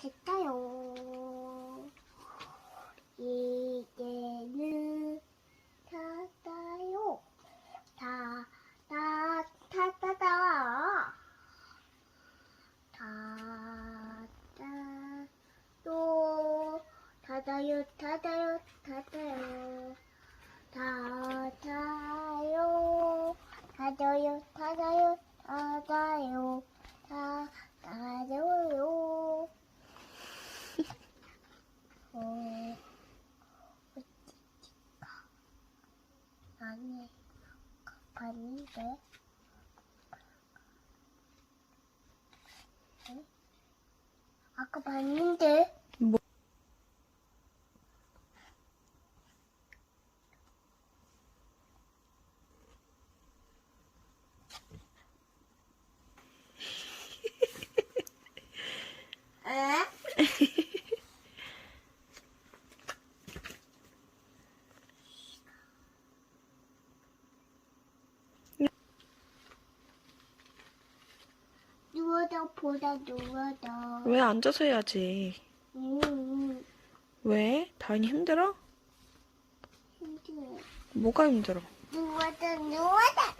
됐다요. 이제는 탔다요. 다, 다, 탔다다. 다, 다, 또, 닫아요, 닫아요, 닫아요. 닫아요, 닫아요, 닫아요, 닫아요, 다, 닫아요. 어, 어디가? 아니, 봤는데. 응? 아까 봤는데. 에? 누워다 보다 누워다. 왜 앉아서 해야지? 음, 왜? 다인이 힘들어? 힘들어. 뭐가 힘들어? 누워다 누워다